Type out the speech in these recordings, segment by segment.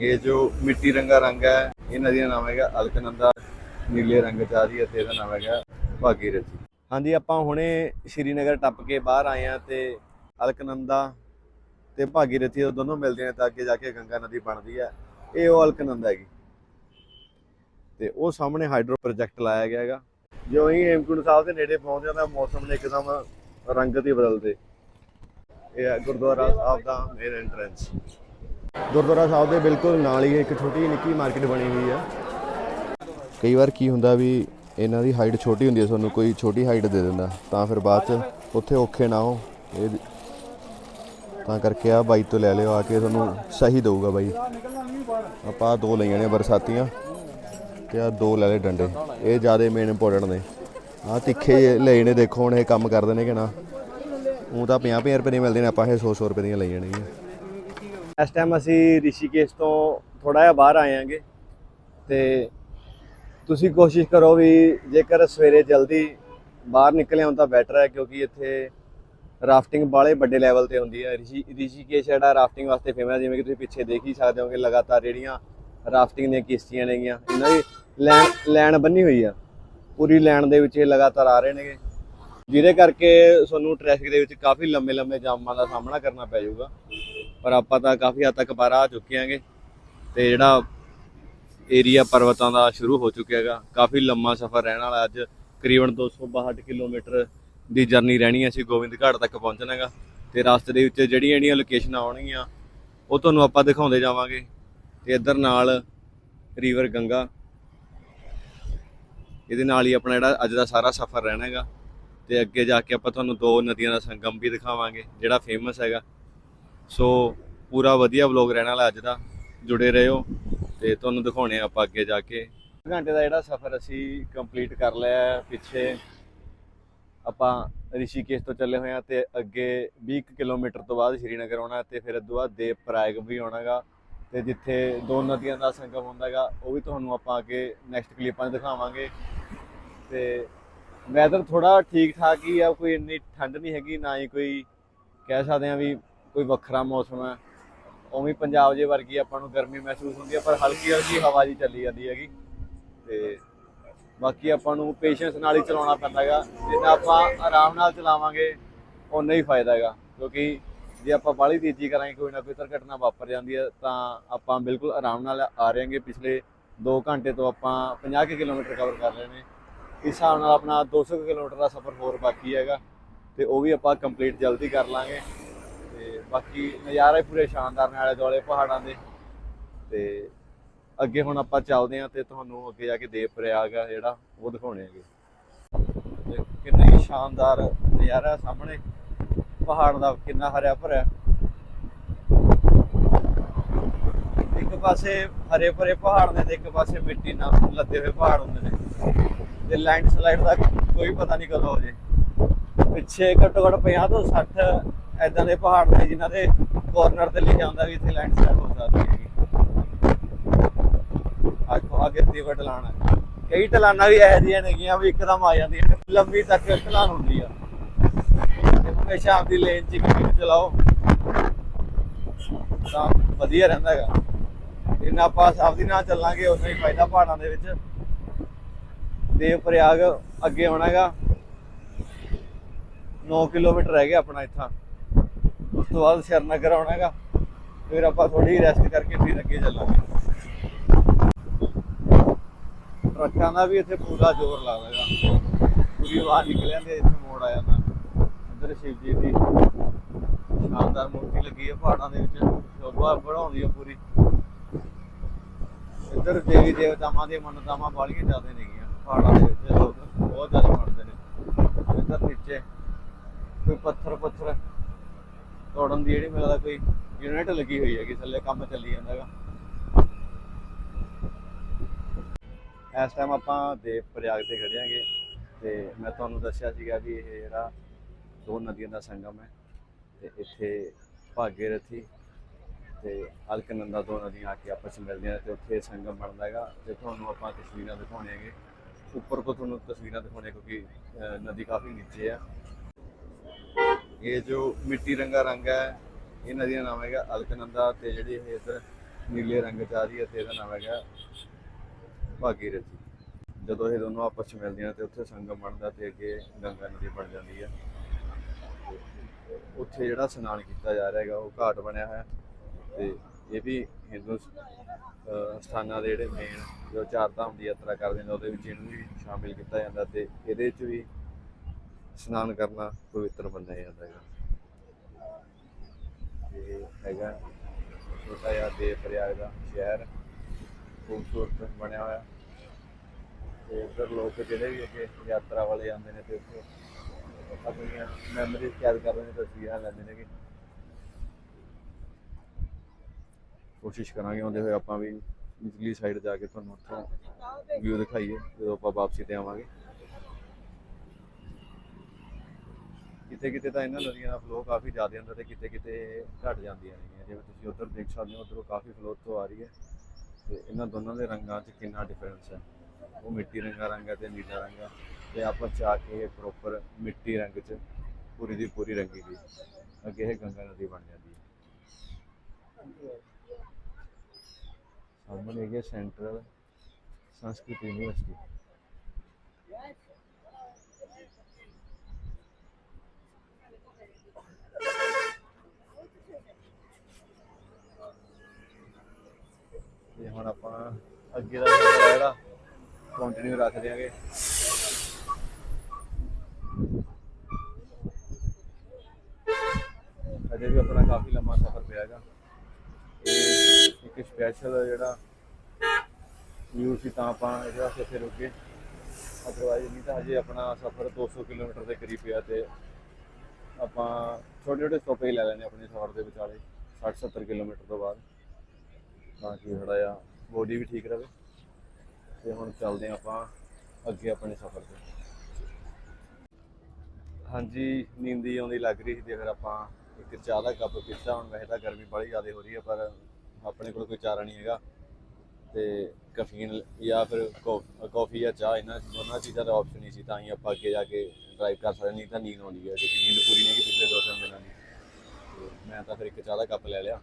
ਇਹ ਜੋ ਮਿੱਟੀ ਰੰਗਾ ਰੰਗ ਹੈ ਇਹ ਨਦੀ ਦਾ ਨਾਮ ਹੈਗਾ ਅਲਕਨੰਦਾ, ਨੀਲੇ ਰੰਗ ਚ ਆ ਰਹੀ ਹੈ ਤੇ ਇਹਦਾ ਨਾਮ ਹੈਗਾ ਭਾਗੀਰਥੀ ਹਾਂਜੀ, ਆਪਾਂ ਹੁਣੇ ਸ਼੍ਰੀਨਗਰ ਟੱਪ ਕੇ ਬਾਹਰ ਆਏ ਆ ਤੇ ਅਲਕਨੰਦਾ ਤੇ ਭਾਗੀਰਥੀ ਉਹ ਦੋਨੋਂ ਮਿਲਦੇ ਨੇ ਤਾਂ ਅੱਗੇ ਜਾ ਕੇ ਗੰਗਾ ਨਦੀ ਬਣਦੀ ਹੈ। ਇਹ ਉਹ ਅਲਕਨੰਦਾ ਹੈਗੀ। ਤੇ ਉਹ ਸਾਹਮਣੇ ਹਾਈਡਰੋ ਪ੍ਰੋਜੈਕਟ ਲਾਇਆ ਗਿਆ ਹੈਗਾ। ਜੋ ਹੀ ਹੇਮਕੁੰਟ ਸਾਹਿਬ ਦੇ ਨੇੜੇ ਪਹੁੰਚਦੇ ਆ ਤਾਂ ਮੌਸਮ ਨੇ ਇੱਕਦਮ ਰੰਗਤ ਹੀ ਬਦਲਦੇ। ਇਹ ਹੈ ਗੁਰਦੁਆਰਾ ਸਾਹਿਬ ਦਾ ਮੇਨ ਐਂਟਰੈਂਸ ਗੁਰਦੁਆਰਾ ਸਾਹਿਬ ਦੇ ਬਿਲਕੁਲ ਨਾਲ ਹੀ ਇੱਕ ਛੋਟੀ ਜਿਹੀ ਨਿੱਕੀ ਮਾਰਕੀਟ ਬਣੀ ਹੋਈ ਆ। ਕਈ ਵਾਰ ਕੀ ਹੁੰਦਾ ਵੀ ਇਹਨਾਂ ਦੀ ਹਾਈਟ ਛੋਟੀ ਹੁੰਦੀ ਹੈ ਤੁਹਾਨੂੰ ਕੋਈ ਛੋਟੀ ਹਾਈਟ ਦੇ ਦਿੰਦਾ, ਤਾਂ ਫਿਰ ਬਾਅਦ ਚ ਉੱਥੇ ਔਖੇ ਨਾ ਹੋ। ਇਹ ਤਾਂ ਕਰਕੇ ਆ ਬਾਈ ਤੋਂ ਲੈ ਲਿਓ, ਆ ਕੇ ਤੁਹਾਨੂੰ ਸਹੀ ਦਊਗਾ ਬਾਈ। ਆਪਾਂ ਆਹ ਦੋ ਲਈਆਂ ਨੇ ਬਰਸਾਤੀਆਂ, ਤੇ ਆ ਦੋ ਲੈ ਲਏ ਡੰਡੇ। ਇਹ ਜ਼ਿਆਦਾ ਮੇਨ ਇੰਪੋਰਟੈਂਟ ਨੇ। ਆ ਤਿੱਖੇ ਜਿਹੇ ਲਏ ਨੇ, ਦੇਖੋ ਹੁਣ ਇਹ ਕੰਮ ਕਰਦੇ ਨੇ ਕਿ ਨਾ। ਉਹ ਤਾਂ 50 50 ਰੁਪਏ ਦੀਆਂ ਮਿਲਦੇ ਨੇ, ਆਪਾਂ ਇਹ 100 100 ਰੁਪਏ ਦੀਆਂ ਲਈ ਨੇ। ਇਸ ਟਾਈਮ ਅਸੀਂ ਰਿਸ਼ੀਕੇਸ਼ ਤੋਂ ਥੋੜਾ ਜਿਹਾ ਬਾਹਰ ਆਏ ਆਂਗੇ ਤੇ ਤੁਸੀਂ ਕੋਸ਼ਿਸ਼ ਕਰੋ ਵੀ ਜੇਕਰ ਸਵੇਰੇ ਜਲਦੀ ਬਾਹਰ ਨਿਕਲੇ ਹੋ ਤਾਂ ਬੈਟਰ ਹੈ, ਕਿਉਂਕਿ ਇੱਥੇ ਰਾਫਟਿੰਗ ਬਾਲੇ ਵੱਡੇ ਲੈਵਲ ਤੇ ਹੁੰਦੀ ਹੈ। ਰਿਸ਼ੀ, ਰਿਸ਼ੀਕੇਸ਼ ਜਿਹੜਾ ਰਾਫਟਿੰਗ ਵਾਸਤੇ ਫੇਮਸ ਹੈ, ਜਿਵੇਂ ਕਿ ਤੁਸੀਂ ਪਿੱਛੇ ਦੇਖ ਹੀ ਸਕਦੇ ਹੋ ਕਿ ਲਗਾਤਾਰ ਜਿਹੜੀਆਂ ਰਾਫਟਿੰਗ ਦੀਆਂ ਕਿਸ਼ਤੀਆਂ ਨੇਗੀਆਂ, ਇਹਨਾਂ ਦੀ ਲੈਣ ਲੈਣ ਬੰਨੀ ਹੋਈ ਆ। ਪੂਰੀ ਲੈਣ ਦੇ ਵਿੱਚ ਇਹ ਲਗਾਤਾਰ ਆ ਰਹੇ ਨੇਗੇ। ਜਿਹਦੇ ਕਰਕੇ ਤੁਹਾਨੂੰ ਟ੍ਰੈਫਿਕ ਦੇ ਵਿੱਚ ਕਾਫੀ ਲੰਮੇ ਲੰਮੇ ਜਾਮਾਂ ਦਾ ਸਾਹਮਣਾ ਕਰਨਾ ਪੈ ਜਾਊਗਾ। ਪਰ ਆਪਾਂ ਤਾਂ ਕਾਫੀ ਹੱਦ ਤੱਕ ਬਾਹਰ ਆ ਚੁੱਕੇ ਆਂਗੇ ਤੇ ਜਿਹੜਾ ਏਰੀਆ ਪਰਬਤਾਂ ਦਾ ਸ਼ੁਰੂ ਹੋ ਚੁੱਕਿਆ ਹੈਗਾ, ਕਾਫੀ ਲੰਮਾ ਸਫ਼ਰ ਰਹਿਣ ਵਾਲਾ ਅੱਜ, ਕਰੀਬਨ 262 ਕਿਲੋਮੀਟਰ ਦੀ ਜਰਨੀ ਰਹਿਣੀ ਹੈ, ਅਸੀਂ ਗੋਬਿੰਦ ਘਾਟ ਤੱਕ ਪਹੁੰਚਣਾ ਹੈਗਾ ਤੇ ਰਸਤੇ ਦੇ ਵਿੱਚ ਜਿਹੜੀਆਂ ਜਿਹੜੀਆਂ ਲੋਕੇਸ਼ਨਾਂ ਆਉਣਗੀਆਂ, ਉਹ ਤੁਹਾਨੂੰ ਆਪਾਂ ਦਿਖਾਉਂਦੇ ਜਾਵਾਂਗੇ ਤੇ ਇੱਧਰ ਨਾਲ ਰਿਵਰ ਗੰਗਾ, ਇਹਦੇ ਨਾਲ ਹੀ ਆਪਣਾ ਜਿਹੜਾ ਅੱਜ ਦਾ ਸਾਰਾ ਸਫ਼ਰ ਰਹਿਣਾ ਹੈਗਾ ਤੇ ਅੱਗੇ ਜਾ ਕੇ ਆਪਾਂ ਤੁਹਾਨੂੰ ਦੋ ਨਦੀਆਂ ਦਾ ਸੰਗਮ ਵੀ ਦਿਖਾਵਾਂਗੇ, ਜਿਹੜਾ ਫੇਮਸ ਹੈਗਾ। ਸੋ ਪੂਰਾ ਵਧੀਆ ਵਲੌਗ ਰਹਿਣ ਵਾਲਾ ਅੱਜ ਦਾ। ਜੁੜੇ ਰਹੋ ਤੇ ਤੁਹਾਨੂੰ ਦਿਖਾਉਣੇ ਆ ਆਪਾਂ ਅੱਗੇ ਜਾ ਕੇ। ਘੰਟੇ ਦਾ ਜਿਹੜਾ ਸਫ਼ਰ ਅਸੀਂ ਕੰਪਲੀਟ ਕਰ ਲਿਆ ਪਿੱਛੇ। ਆਪਾਂ ਰਿਸ਼ੀਕੇਸ਼ ਤੋਂ ਚੱਲੇ ਹੋਏ ਆ ਤੇ ਅੱਗੇ 20 ਕੁ ਕਿਲੋਮੀਟਰ ਤੋਂ ਬਾਅਦ ਸ਼੍ਰੀਨਗਰ ਆਉਣਾ ਤੇ ਫਿਰ ਅੱਗੇ ਬਾਅਦ ਦੇਵ ਪ੍ਰਾਇਗ ਵੀ ਆਉਣਾਗਾ ਤੇ ਜਿੱਥੇ ਦੋ ਨਦੀਆਂ ਦਾ ਸੰਗਮ ਹੁੰਦਾਗਾ ਉਹ ਵੀ ਤੁਹਾਨੂੰ ਆਪਾਂ ਅੱਗੇ ਨੈਕਸਟ ਕਲਿੱਪਾਂ 'ਚ ਦਿਖਾਵਾਂਗੇ। ਤੇ ਵੈਦਰ ਥੋੜਾ ਠੀਕ ਠਾਕ ਹੀ ਆ, ਕੋਈ ਇੰਨੀ ਠੰਡ ਨਹੀਂ ਹੈਗੀ, ਨਾ ਹੀ ਕੋਈ ਕਹਿ ਸਕਦੇ ਆ ਵੀ ਕੋਈ ਵੱਖਰਾ ਮੌਸਮ ਹੈ। ਉਵੇਂ ਪੰਜਾਬ ਜੇ ਵਰਗੀ ਆਪਾਂ ਨੂੰ ਗਰਮੀ ਮਹਿਸੂਸ ਹੁੰਦੀ ਹੈ, ਪਰ ਹਲਕੀ ਹਲਕੀ ਹਵਾ ਜੀ ਚੱਲੀ ਜਾਂਦੀ ਹੈਗੀ। ਤੇ ਬਾਕੀ ਆਪਾਂ ਨੂੰ ਪੇਸ਼ੈਂਸ ਨਾਲ ਹੀ ਚਲਾਉਣਾ ਪੈਂਦਾ ਹੈਗਾ। ਜਿੰਨਾ ਆਪਾਂ ਆਰਾਮ ਨਾਲ ਚਲਾਵਾਂਗੇ ਉਨਾ ਹੀ ਫਾਇਦਾ ਹੈਗਾ। ਕਿਉਂਕਿ ਜੇ ਆਪਾਂ ਬਾਹਲੀ ਤੇਜ਼ੀ ਕਰਾਂਗੇ, ਕੋਈ ਨਾ ਕੋਈ ਦੁਰਘਟਨਾ ਵਾਪਰ ਜਾਂਦੀ ਹੈ, ਤਾਂ ਆਪਾਂ ਬਿਲਕੁਲ ਆਰਾਮ ਨਾਲ ਆ ਰਹੇ ਹਾਂਗੇ। ਪਿਛਲੇ 2 ਘੰਟੇ ਤੋਂ ਆਪਾਂ 50 ਕੁ ਕਿਲੋਮੀਟਰ ਕਵਰ ਕਰ ਰਹੇ ਨੇ। ਇਸ ਹਿਸਾਬ ਨਾਲ ਆਪਣਾ 200 ਕੁ ਕਿਲੋਮੀਟਰ ਦਾ ਸਫ਼ਰ ਹੋਰ ਬਾਕੀ ਹੈਗਾ। ਤੇ ਉਹ ਵੀ ਆਪਾਂ ਕੰਪਲੀਟ ਜਲਦੀ ਕਰ ਲਾਂਗੇ। ਬਾਕੀ ਨਜ਼ਾਰੇ ਪੂਰੇ ਸ਼ਾਨਦਾਰ ਨੇ ਆਲੇ ਦੁਆਲੇ ਪਹਾੜਾਂ ਦੇ। ਤੇ ਅੱਗੇ ਹੁਣ ਆਪਾਂ ਚੱਲਦੇ ਆਂ ਤੇ ਤੁਹਾਨੂੰ ਅੱਗੇ ਜਾ ਕੇ ਦੇਵ ਪ੍ਰਯਾਗ ਆ ਜਿਹੜਾ ਉਹ ਦਿਖਾਉਣੇ ਹੈਗੇ। ਕਿੰਨਾ ਹੀ ਸ਼ਾਨਦਾਰ ਨਜ਼ਾਰਾ ਸਾਹਮਣੇ। ਪਹਾੜ ਦਾ ਕਿੰਨਾ ਹਰਿਆ ਭਰਿਆ। ਇੱਕ ਪਾਸੇ ਹਰੇ ਭਰੇ ਪਹਾੜ ਨੇ ਤੇ ਇੱਕ ਪਾਸੇ ਮਿੱਟੀ ਨਾਲ ਲੱਦੇ ਹੋਏ ਪਹਾੜ ਹੁੰਦੇ ਨੇ। ਤੇ ਲੈਂਡ ਸਲਾਈਡ ਦਾ ਕੋਈ ਪਤਾ ਨਹੀਂ ਕਦੋਂ ਹੋ ਜੇ। ਪਿੱਛੇ ਘੱਟੋ ਘੱਟ 50 ਤੋਂ 60 ਐਦਾਂ ਦੇ ਪਹਾੜ ਨੇ ਜਿਨ੍ਹਾਂ ਦੇ ਕੋਰਨਰ ਤੇ ਲਿਖਿਆ ਹੁੰਦਾ ਵੀ ਇੱਥੇ ਲੈਂਡਸਲਾਈਡ ਹੋ ਸਕਦੀ ਹੈਗੀ ਆਖੋ ਅੱਗੇ ਤੀਵਰ ਢਲਾਣ ਹੈ। ਕਈ ਢਲਾਨਾਂ ਵੀ ਇਹੋ ਜਿਹੀਆਂ ਨੇਗੀਆਂ ਵੀ ਇੱਕਦਮ ਆ ਜਾਂਦੀਆਂ ਨੇ। ਲੰਬੀ ਤੱਕ ਢਲਾਣ ਹੁੰਦੀ ਆ। ਹਮੇਸ਼ਾ ਆਪਦੀ ਲੇਨ 'ਚ ਗੱਡੀ ਚਲਾਓ। ਤਾਂ ਵਧੀਆ ਰਹਿੰਦਾ ਹੈਗਾ। ਜਿੰਨਾ ਆਪਾਂ ਸਾਵਧੀ ਨਾਲ ਚੱਲਾਂਗੇ ਉਨਾ ਹੀ ਫਾਇਦਾ ਪਹਾੜਾਂ ਦੇ ਵਿੱਚ। ਦੇਵ ਪ੍ਰਯਾਗ ਅੱਗੇ ਆਉਣਾ ਹੈਗਾ। 9 ਕਿਲੋਮੀਟਰ ਰਹਿ ਗਿਆ ਆਪਣਾ ਇੱਥਾਂ। ਤੋਂ ਬਾਅਦ ਸ਼ਰਨਗਰ ਆਉਣਾ ਹੈਗਾ, ਫਿਰ ਆਪਾਂ ਥੋੜੀ ਰੈਸਟ ਕਰਕੇ ਫਿਰ ਅੱਗੇ ਚੱਲਾਂਗੇ। ਟਰੱਕਾਂ ਦਾ ਵੀ ਇੱਥੇ ਪੂਰਾ ਜ਼ੋਰ ਲੱਗਦਾ ਹੈਗਾ ਪੂਰੀ ਆਵਾਜ਼ ਨਿਕਲ ਜਾਂਦੀ ਇੱਥੇ ਮੋੜ ਆ ਜਾਂਦਾ। ਇੱਧਰ ਸ਼ਿਵ ਜੀ ਦੀ ਸ਼ਾਨਦਾਰ ਮੂਰਤੀ ਲੱਗੀ ਹੈ ਪਹਾੜਾਂ ਦੇ ਵਿੱਚ, ਸ਼ੋਭਾ ਬਣਾਉਂਦੀ ਹੈ ਪੂਰੀ। ਇੱਧਰ ਦੇਵੀ ਦੇਵਤਾਵਾਂ ਦੀਆਂ ਮੰਨਤਾਵਾਂ ਬਾਲੀਆਂ ਜ਼ਿਆਦਾ ਨੇਗੀਆਂ, ਪਹਾੜਾਂ ਦੇ ਵਿੱਚ। ਲੋਕ ਬਹੁਤ ਜ਼ਿਆਦਾ ਮੰਨਦੇ ਨੇ। ਇੱਧਰ ਨੀਚੇ ਕੋਈ ਪੱਥਰ ਪੱਥਰ ਤੋੜਨ ਦੀ ਜਿਹੜੀ ਮੈਨੂੰ ਲੱਗਦਾ ਕੋਈ ਯੂਨਿਟ ਲੱਗੀ ਹੋਈ ਹੈਗੀ, ਥੱਲੇ ਕੰਮ ਚੱਲੀ ਜਾਂਦਾ ਹੈਗਾ ਇਸ ਟਾਈਮ ਆਪਾਂ ਦੇਵ ਪ੍ਰਯਾਗ ਤੇ ਖੜੇ ਆਂਗੇ ਤੇ ਮੈਂ ਤੁਹਾਨੂੰ ਦੱਸਿਆ ਸੀਗਾ ਵੀ ਇਹ ਜਿਹੜਾ ਦੋ ਨਦੀਆਂ ਦਾ ਸੰਗਮ ਹੈ, ਤੇ ਇੱਥੇ ਭਾਗੀਰਥੀ ਤੇ ਅਲਕਨੰਦਾ ਦੋ ਨਦੀਆਂ ਆ ਕੇ ਆਪਸ ਵਿੱਚ ਮਿਲਦੀਆਂ ਨੇ, ਤੇ ਉੱਥੇ ਸੰਗਮ ਬਣਦਾ ਹੈਗਾ, ਤੇ ਤੁਹਾਨੂੰ ਆਪਾਂ ਤਸਵੀਰਾਂ ਦਿਖਾਉਣੇ ਹੈਗੇ ਉੱਪਰ ਤੋਂ ਤੁਹਾਨੂੰ ਤਸਵੀਰਾਂ ਦਿਖਾਉਣੇ ਕਿਉਂਕਿ ਨਦੀ ਕਾਫੀ ਨੀਚੇ ਆ। ਇਹ ਜੋ ਮਿੱਟੀ ਰੰਗਾ ਰੰਗ ਹੈ ਇਹ ਨਦੀ ਦਾ ਨਾਮ ਹੈਗਾ ਅਲਕਨੰਦਾ ਤੇ ਜਿਹੜੀ ਇਹ ਇਧਰ ਨੀਲੇ ਰੰਗ ਚ ਆ ਰਹੀ ਹੈ ਤੇ ਇਹਦਾ ਨਾਮ ਹੈਗਾ ਭਾਗੀਰਥੀ ਜਦੋਂ ਇਹ ਦੋਨੋਂ ਆਪਸ ਚ ਮਿਲਦੀਆਂ ਤੇ ਉੱਥੇ ਸੰਗਮ ਬਣਦਾ ਤੇ ਅੱਗੇ ਗੰਗਾ ਨਦੀ ਬਣ ਜਾਂਦੀ ਹੈ। ਉੱਥੇ ਜਿਹੜਾ ਇਸ਼ਨਾਨ ਕੀਤਾ ਜਾ ਰਿਹਾ ਹੈਗਾ, ਉਹ ਘਾਟ ਬਣਿਆ ਹੋਇਆ ਤੇ ਇਹ ਵੀ ਹਿੰਦੂ ਸਥਾਨਾਂ ਦੇ ਜਿਹੜੇ ਮੇਨ ਜੋ ਚਾਰ ਧਾਮ ਦੀ ਯਾਤਰਾ ਕਰਦੇ ਨੇ, ਉਹਦੇ ਵਿੱਚ ਇਹਨੂੰ ਵੀ ਸ਼ਾਮਿਲ ਕੀਤਾ ਜਾਂਦਾ ਤੇ ਇਹਦੇ ਵਿੱਚ ਵੀ ਇਸ਼ਨਾਨ ਕਰਨਾ ਪਵਿੱਤਰ ਮੰਨਿਆ ਜਾਂਦਾ ਹੈਗਾ। ਇਹ ਹੈਗਾ ਛੋਟਾ ਜਿਹਾ ਦੇਵ ਪ੍ਰਯਾਗ ਦਾ ਸ਼ਹਿਰ, ਖੂਬਸੂਰਤ ਬਣਿਆ ਹੋਇਆ। ਤੇ ਇੱਧਰ ਲੋਕ ਜਿਹੜੇ ਵੀ ਅੱਗੇ ਯਾਤਰਾ ਵਾਲੇ ਆਉਂਦੇ ਨੇ ਤੇ ਉੱਥੇ ਆਪਣੀਆਂ ਮੈਮਰੀਜ਼ ਕੈਦ ਕਰਦੇ ਨੇ, ਤਸਵੀਰਾਂ ਲੈਂਦੇ ਨੇ ਕਿ ਕੋਸ਼ਿਸ਼ ਕਰਾਂਗੇ ਆਉਂਦੇ ਹੋਏ ਆਪਾਂ ਵੀ ਨਿਚਲੀ ਸਾਈਡ ਜਾ ਕੇ ਤੁਹਾਨੂੰ ਉੱਥੋਂ ਵਿਊ ਦਿਖਾਈਏ, ਜਦੋਂ ਆਪਾਂ ਵਾਪਸੀ ਤੇ ਆਵਾਂਗੇ। ਕਿਤੇ ਕਿਤੇ ਤਾਂ ਇਹਨਾਂ ਨਦੀਆਂ ਦਾ ਫਲੋ ਕਾਫੀ ਜ਼ਿਆਦਾ ਹੁੰਦਾ ਤੇ ਕਿਤੇ ਕਿਤੇ ਘਟ ਜਾਂਦੀਆਂ ਨੇ ਜਿਵੇਂ ਤੁਸੀਂ ਉੱਧਰ ਦੇਖ ਸਕਦੇ ਹੋ, ਉੱਧਰੋਂ ਕਾਫੀ ਫਲੋ ਤੋਂ ਆ ਰਹੀ ਹੈ ਤੇ ਇਹਨਾਂ ਦੋਨਾਂ ਦੇ ਰੰਗਾਂ 'ਚ ਕਿੰਨਾ ਡਿਫਰੈਂਸ ਹੈ। ਉਹ ਮਿੱਟੀ ਰੰਗਾ ਰੰਗ ਹੈ ਤੇ ਨੀਲਾ ਰੰਗ ਹੈ ਤੇ ਆਪਾਂ ਚਾਹ ਕੇ ਪ੍ਰੋਪਰ ਮਿੱਟੀ ਰੰਗ 'ਚ ਪੂਰੀ ਦੀ ਪੂਰੀ ਰੰਗੀ ਗਈ ਅੱਗੇ ਇਹ ਗੰਗਾ ਨਦੀ ਬਣ ਜਾਂਦੀ ਹੈ। ਸਾਹਮਣੇ ਹੈਗੀ ਸੈਂਟਰਲ ਸੰਸਕ੍ਰਿਤ ਯੂਨੀਵਰਸਿਟੀ ਤੇ ਹੁਣ ਆਪਾਂ ਅੱਗੇ ਦਾ ਸਫ਼ਰ ਜਿਹੜਾ ਕੰਟੀਨਿਊ ਰੱਖ ਦਿਆਂਗੇ। ਅਜੇ ਵੀ ਆਪਣਾ ਕਾਫੀ ਲੰਮਾ ਸਫ਼ਰ ਪਿਆ ਹੈਗਾ। ਤੇ ਇੱਕ ਸਪੈਸ਼ਲ ਜਿਹੜਾ ਵਿਊ ਸੀ ਤਾਂ ਆਪਾਂ ਇਹਦੇ ਵਾਸਤੇ ਫਿਰ ਰੁਕੇ। ਅਦਰਵਾਈਜ਼ ਨਹੀਂ ਤਾਂ ਹਜੇ ਆਪਣਾ ਸਫ਼ਰ 200 ਕਿਲੋਮੀਟਰ ਦੇ ਕਰੀਬ ਪਿਆ ਤੇ ਆਪਾਂ ਛੋਟੇ ਛੋਟੇ ਸਟਾਪੇਜ ਲੈ ਲੈਣੇ ਆਪਣੇ ਸਫ਼ਰ ਦੇ ਵਿਚਾਲੇ 60 70 ਕਿਲੋਮੀਟਰ ਤੋਂ ਬਾਅਦ। ਤਾਂ ਕਿ ਥੋੜਾ ਜਿਹਾ ਬੋਡੀ ਵੀ ਠੀਕ ਰਹੇ ਤੇ ਹੁਣ ਚੱਲਦੇ ਹਾਂ ਆਪਾਂ ਅੱਗੇ ਆਪਣੇ ਸਫ਼ਰ ਤੇ। ਹਾਂਜੀ, ਨੀਂਦ ਆਉਂਦੀ ਲੱਗ ਰਹੀ ਸੀ ਤੇ ਫਿਰ ਆਪਾਂ ਇੱਕ ਚਾਹ ਦਾ ਕੱਪ ਪੀਤਾ, ਹੁਣ ਵੈਸੇ ਤਾਂ ਗਰਮੀ ਬੜੀ ਜ਼ਿਆਦਾ ਹੋ ਰਹੀ ਹੈ ਪਰ ਆਪਣੇ ਕੋਲ ਕੋਈ ਚਾਰਾ ਨਹੀਂ ਹੈਗਾ ਤੇ ਕਫੀਨ ਜਾਂ ਫਿਰ ਕਾਫੀ ਜਾਂ ਚਾਹ, ਇਹਨਾਂ ਦੋਨਾਂ ਚੀਜ਼ਾਂ ਦਾ ਆਪਸ਼ਨ ਨਹੀਂ ਸੀ, ਤਾਂ ਹੀ ਆਪਾਂ ਅੱਗੇ ਜਾ ਕੇ ਡਰਾਈਵ ਕਰ ਸਕਦੇ ਨਹੀਂ ਤਾਂ ਨੀਂਦ ਆਉਂਦੀ ਹੈ ਕਿਉਂਕਿ ਨੀਂਦ ਪੂਰੀ ਨਹੀਂ ਕਿ ਪਿਛਲੇ ਦੋ ਤਿੰਨ ਦਿਨਾਂ ਦੀ। ਤੇ ਮੈਂ ਤਾਂ ਫਿਰ ਇੱਕ ਚਾਹ ਦਾ ਕੱਪ ਲੈ ਲਿਆ।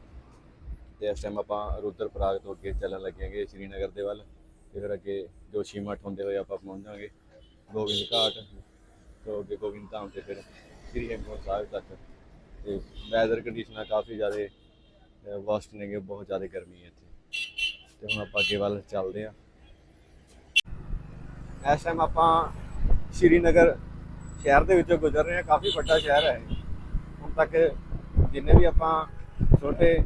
ਤੇ ਇਸ ਟਾਈਮ ਆਪਾਂ ਰੁਦਰ ਪ੍ਰਾਗ ਤੋਂ ਅੱਗੇ ਚੱਲਣ ਲੱਗਿਆਂਗੇ ਸ਼੍ਰੀਨਗਰ ਦੇ ਵੱਲ ਤੇ ਫਿਰ ਅੱਗੇ ਜੋਸ਼ੀ ਮਠ ਹੁੰਦੇ ਹੋਏ ਆਪਾਂ ਪਹੁੰਚ ਜਾਵਾਂਗੇ, ਗੋਬਿੰਦ ਘਾਟ ਤੋਂ ਅੱਗੇ ਗੋਬਿੰਦ ਧਾਮ ਤੇ ਫਿਰ ਸ਼੍ਰੀ ਹੇਮਕੁੰਟ ਸਾਹਿਬ ਤੱਕ ਤੇ ਵੈਦਰ ਕੰਡੀਸ਼ਨਾਂ ਕਾਫੀ ਜ਼ਿਆਦਾ ਵਸਟ ਨੇਗੇ, ਬਹੁਤ ਜ਼ਿਆਦਾ ਗਰਮੀ ਹੈ ਇੱਥੇ। ਤੇ ਹੁਣ ਆਪਾਂ ਅੱਗੇ ਵੱਲ ਚੱਲਦੇ ਹਾਂ। ਇਸ ਟਾਈਮ ਆਪਾਂ ਸ਼੍ਰੀਨਗਰ ਸ਼ਹਿਰ ਦੇ ਵਿੱਚੋਂ ਗੁਜ਼ਰ ਰਹੇ ਹਾਂ, ਕਾਫੀ ਵੱਡਾ ਸ਼ਹਿਰ ਹੈ ਹੁਣ ਤੱਕ ਜਿੰਨੇ ਵੀ ਆਪਾਂ ਛੋਟੇ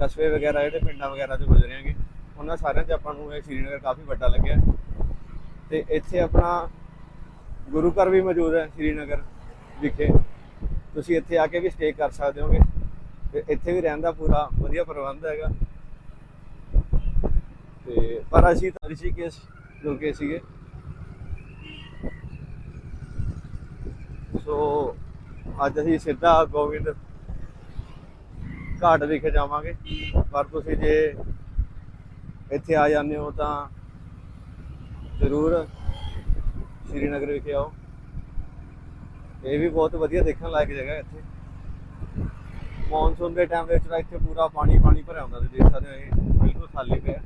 ਕਸਬੇ ਵਗੈਰਾ, ਜਿਹੜੇ ਪਿੰਡਾਂ ਵਗੈਰਾ ਤੋਂ ਗੁਜ਼ਰਿਆਂਗੇ ਉਹਨਾਂ ਸਾਰਿਆਂ 'ਚ ਆਪਾਂ ਨੂੰ ਇਹ ਸ਼੍ਰੀਨਗਰ ਕਾਫੀ ਵੱਡਾ ਲੱਗਿਆ। ਤੇ ਇੱਥੇ ਆਪਣਾ ਗੁਰੂ ਘਰ ਵੀ ਮੌਜੂਦ ਹੈ ਸ਼੍ਰੀਨਗਰ ਵਿਖੇ। ਤੁਸੀਂ ਇੱਥੇ ਆ ਕੇ ਵੀ ਸਟੇ ਕਰ ਸਕਦੇ ਹੋਗੇ। ਤੇ ਇੱਥੇ ਵੀ ਰਹਿਣ ਦਾ ਪੂਰਾ ਵਧੀਆ ਪ੍ਰਬੰਧ ਹੈਗਾ। ਤੇ ਪਰ ਅਸੀਂ ਤਾਂ ਰਿਸ਼ੀਕੇਸ਼ ਰੁਕੇ ਸੀਗੇ। ਸੋ ਅੱਜ ਅਸੀਂ ਸਿੱਧਾ ਗੋਬਿੰਦ ਘਾਟ ਵਿਖੇ ਜਾਵਾਂਗੇ। ਪਰ ਤੁਸੀਂ ਜੇ ਇੱਥੇ ਆ ਜਾਂਦੇ ਹੋ ਤਾਂ ਜ਼ਰੂਰ ਸ਼੍ਰੀਨਗਰ ਵਿਖੇ ਆਓ। ਇਹ ਵੀ ਬਹੁਤ ਵਧੀਆ ਦੇਖਣ ਲਾਇਕ ਜਗ੍ਹਾ ਇੱਥੇ। ਮੌਨਸੂਨ ਦੇ ਟਾਈਮ ਵਿੱਚ ਤਾਂ ਇੱਥੇ ਪੂਰਾ ਪਾਣੀ ਪਾਣੀ ਭਰਿਆ ਹੁੰਦਾ ਤੁਸੀਂ ਦੇਖ ਸਕਦੇ ਹੋ, ਇਹ ਬਿਲਕੁਲ ਖਾਲੀ ਪਿਆ।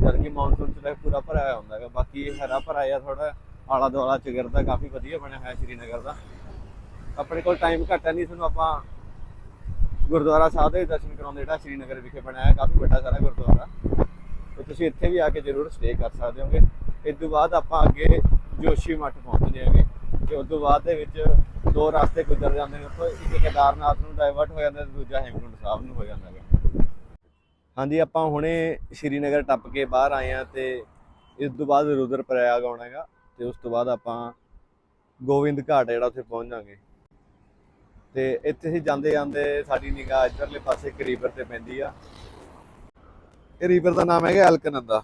ਜਦ ਕਿ ਮੌਨਸੂਨ ਚ ਤਾਂ ਪੂਰਾ ਭਰਿਆ ਹੋਇਆ ਹੁੰਦਾ ਹੈਗਾ। ਬਾਕੀ ਇਹ ਹਰਾ ਭਰਾ ਆ ਥੋੜਾ ਆਲਾ ਦੁਆਲਾ ਚਗਰਦਾ ਕਾਫੀ ਵਧੀਆ ਬਣਿਆ ਹੋਇਆ ਸ਼੍ਰੀਨਗਰ ਦਾ। ਆਪਣੇ ਕੋਲ ਟਾਈਮ ਘੱਟ ਹੈ ਨਹੀਂ ਸਾਨੂੰ ਆਪਾਂ ਗੁਰਦੁਆਰਾ ਸਾਹਿਬ ਦੇ ਦਰਸ਼ਨ ਕਰਾਉਂਦੇ ਜਿਹੜਾ ਸ਼੍ਰੀਨਗਰ ਵਿਖੇ ਬਣਾਇਆ ਹੈ, ਕਾਫੀ ਵੱਡਾ ਸਾਰਾ ਗੁਰਦੁਆਰਾ। ਤੇ ਤੁਸੀਂ ਇੱਥੇ ਵੀ ਆ ਕੇ ਜ਼ਰੂਰ ਸਟੇ ਕਰ ਸਕਦੇ ਹੋਗੇ। ਇਸ ਤੋਂ ਬਾਅਦ ਆਪਾਂ ਅੱਗੇ ਜੋਸ਼ੀ ਮੱਠ ਪਹੁੰਚਦੇ ਹਾਂਗੇ। ਤੇ ਉਸ ਤੋਂ ਬਾਅਦ ਦੇ ਵਿੱਚ ਦੋ ਰਸਤੇ ਗੁਜ਼ਰ ਜਾਂਦੇ ਨੇ। ਉੱਥੋਂ ਇੱਕ ਕੇਦਾਰਨਾਥ ਨੂੰ ਡਾਇਵਰਟ ਹੋ ਜਾਂਦਾ ਤੇ ਦੂਜਾ ਹੇਮਕੁੰਟ ਸਾਹਿਬ ਨੂੰ ਹੋ ਜਾਂਦਾ ਹੈਗਾ। ਹਾਂਜੀ ਆਪਾਂ ਹੁਣੇ ਸ਼੍ਰੀਨਗਰ ਟੱਪ ਕੇ ਬਾਹਰ ਆਏ ਆ ਤੇ ਇਸ ਤੋਂ ਬਾਅਦ ਰੁਦਰ ਪ੍ਰਯਾਗ ਆਉਣਾ ਹੈਗਾ। ਤੇ ਉਸ ਤੋਂ ਬਾਅਦ ਆਪਾਂ ਗੋਬਿੰਦ ਘਾਟ ਜਿਹੜਾ ਉੱਥੇ ਪਹੁੰਚ ਜਾਾਂਗੇ ਤੇ ਇੱਥੇ ਹੀ ਜਾਂਦੇ ਜਾਂਦੇ ਸਾਡੀ ਨਿਗਾਹ ਇੱਧਰਲੇ ਪਾਸੇ ਇੱਕ ਰੀਵਰ ਤੇ ਪੈਂਦੀ ਆ। ਇਹ ਰੀਵਰ ਦਾ ਨਾਮ ਹੈਗਾ ਅਲਕਨੰਦਾ।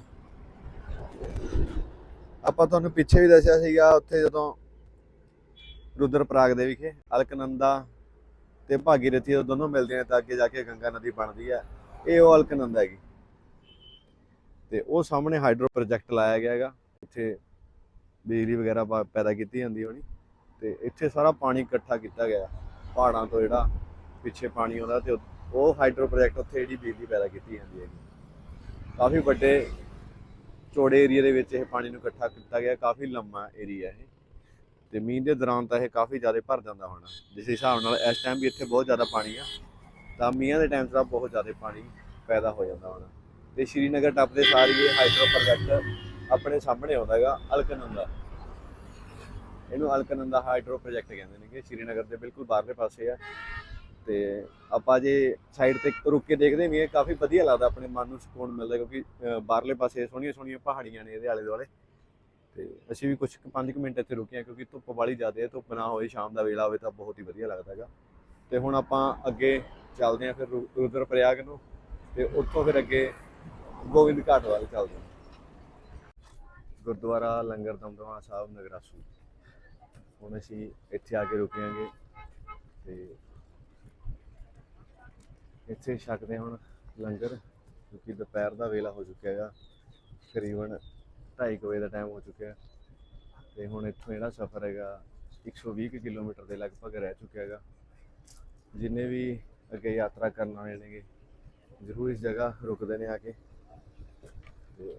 ਆਪਾਂ ਤੁਹਾਨੂੰ ਪਿੱਛੇ ਵੀ ਦੱਸਿਆ ਸੀਗਾ, ਉੱਥੇ ਜਦੋਂ ਰੁਦਰ ਪ੍ਰਾਗ ਦੇ ਵਿਖੇ ਅਲਕਨੰਦਾ ਤੇ ਭਾਗੀਰਥੀ ਉਹ ਦੋਨੋਂ ਮਿਲਦੇ ਨੇ ਤਾਂ ਅੱਗੇ ਜਾ ਕੇ ਗੰਗਾ ਨਦੀ ਬਣਦੀ ਹੈ ਇਹ ਉਹ ਅਲਕਨੰਦਾ ਹੈਗੀ। ਤੇ ਉਹ ਸਾਹਮਣੇ ਹਾਈਡਰੋ ਪ੍ਰੋਜੈਕਟ ਲਾਇਆ ਗਿਆ ਹੈਗਾ। ਇੱਥੇ ਬਿਜਲੀ ਵਗੈਰਾ ਪਾ- ਪੈਦਾ ਕੀਤੀ ਜਾਂਦੀ ਹੋਣੀ। ਤੇ ਇੱਥੇ ਸਾਰਾ ਪਾਣੀ ਇਕੱਠਾ ਕੀਤਾ ਗਿਆ। ਪਹਾੜਾਂ ਤੋਂ ਜਿਹੜਾ ਪਿੱਛੇ ਪਾਣੀ ਆਉਂਦਾ ਤੇ ਉਹ- ਉਹ ਹਾਈਡਰੋ ਪ੍ਰੋਜੈਕਟ ਉੱਥੇ ਜਿਹੜੀ ਬਿਜਲੀ ਪੈਦਾ ਕੀਤੀ ਜਾਂਦੀ ਹੈਗੀ। ਕਾਫੀ ਵੱਡੇ ਚੌੜੇ ਏਰੀਆ ਦੇ ਵਿੱਚ ਇਹ ਪਾਣੀ ਨੂੰ ਇਕੱਠਾ ਕੀਤਾ ਗਿਆ, ਕਾਫੀ ਲੰਮਾ ਏਰੀਆ ਇਹ। ਤੇ ਮੀਂਹ ਦੇ ਦੌਰਾਨ ਤਾਂ ਇਹ ਕਾਫੀ ਜ਼ਿਆਦਾ ਭਰ ਜਾਂਦਾ ਹੋਣਾ। ਜਿਸ ਹਿਸਾਬ ਨਾਲ ਇਸ ਟਾਈਮ ਵੀ ਇੱਥੇ ਬਹੁਤ ਜ਼ਿਆਦਾ ਪਾਣੀ ਆ, ਤਾਂ ਮੀਂਹਾਂ ਦੇ ਟਾਈਮ 'ਚ ਤਾਂ ਬਹੁਤ ਜ਼ਿਆਦਾ ਪਾਣੀ ਪੈਦਾ ਹੋ ਜਾਂਦਾ ਹੋਣਾ। ਤੇ ਸ਼੍ਰੀਨਗਰ ਟੱਪ ਦੇ ਸਾਰੀ ਇਹ ਹਾਈਡਰੋ ਪ੍ਰੋਜੈਕਟ ਆਪਣੇ ਸਾਹਮਣੇ ਆਉਂਦਾ ਹੈਗਾ, ਅਲਕਨੰਦਾ। ਇਹਨੂੰ ਅਲਕਨੰਦਾ ਹਾਈਡਰੋ ਪ੍ਰੋਜੈਕਟ ਕਹਿੰਦੇ ਨੇ ਕਿ ਸ਼੍ਰੀਨਗਰ ਦੇ ਬਿਲਕੁਲ ਬਾਹਰਲੇ ਪਾਸੇ ਆ। ਤੇ ਆਪਾਂ ਜੇ ਸਾਈਡ ਤੇ ਰੁਕ ਕੇ ਦੇਖਦੇ ਵੀ ਇਹ ਕਾਫੀ ਵਧੀਆ ਲੱਗਦਾ ਆਪਣੇ ਮਨ ਨੂੰ ਸਕੂਨ ਮਿਲਦਾ ਕਿਉਂਕਿ ਅਹ, ਬਾਹਰਲੇ ਪਾਸੇ ਸੋਹਣੀਆਂ ਸੋਹਣੀਆਂ ਪਹਾੜੀਆਂ ਨੇ ਇਹਦੇ ਆਲੇ ਦੁਆਲੇ। ਤੇ ਅਸੀਂ ਵੀ ਕੁਝ 5 ਮਿੰਟ ਇੱਥੇ ਰੁਕੇ ਹਾਂ ਕਿਉਂਕਿ ਧੁੱਪ ਵਾਲੀ ਜ਼ਿਆਦਾ ਹੈ ਧੁੱਪ ਨਾ ਹੋਏ ਸ਼ਾਮ ਦਾ ਵੇਲਾ ਹੋਵੇ ਤਾਂ ਬਹੁਤ ਹੀ ਵਧੀਆ ਲੱਗਦਾ ਹੈਗਾ। ਤੇ ਹੁਣ ਆਪਾਂ ਅੱਗੇ ਚੱਲਦੇ ਹਾਂ ਫਿਰ ਰੁ- ਰੁਦਰਪ੍ਰਯਾਗ ਨੂੰ ਤੇ ਉੱਥੋਂ ਫਿਰ ਅੱਗੇ ਗੋਬਿੰਦ ਘਾਟ ਵੱਲ ਚੱਲਦੇ ਹਾਂ। ਗੁਰਦੁਆਰਾ ਲੰਗਰ ਦਮਦਮਾ ਸਾਹਿਬ ਨਗਰਾਸੂ। ਹੁਣ ਅਸੀਂ ਇੱਥੇ ਆ ਕੇ ਰੁਕਾਂਗੇ ਤੇ ਇੱਥੇ ਛਕਦੇ ਹਾਂ ਹੁਣ ਲੰਗਰ, ਕਿਉਂਕਿ ਦੁਪਹਿਰ ਦਾ ਵੇਲਾ ਹੋ ਚੁੱਕਿਆ ਹੈਗਾ ਤਕਰੀਬਨ 2:30 ਵਜੇ ਦਾ ਟਾਈਮ ਹੋ ਚੁੱਕਿਆ ਤੇ ਹੁਣ ਇੱਥੋਂ ਜਿਹੜਾ ਸਫ਼ਰ ਹੈਗਾ 120 ਕੁ ਕਿਲੋਮੀਟਰ ਦੇ ਲਗਭਗ ਰਹਿ ਚੁੱਕਿਆ ਹੈਗਾ। ਜਿੰਨੇ ਵੀ ਅੱਗੇ ਯਾਤਰਾ ਕਰਨ ਵਾਲੇ ਨੇਗੇ, ਜ਼ਰੂਰ ਇਸ ਜਗ੍ਹਾ ਰੁਕਦੇ ਨੇ ਆ ਕੇ। ਤੇ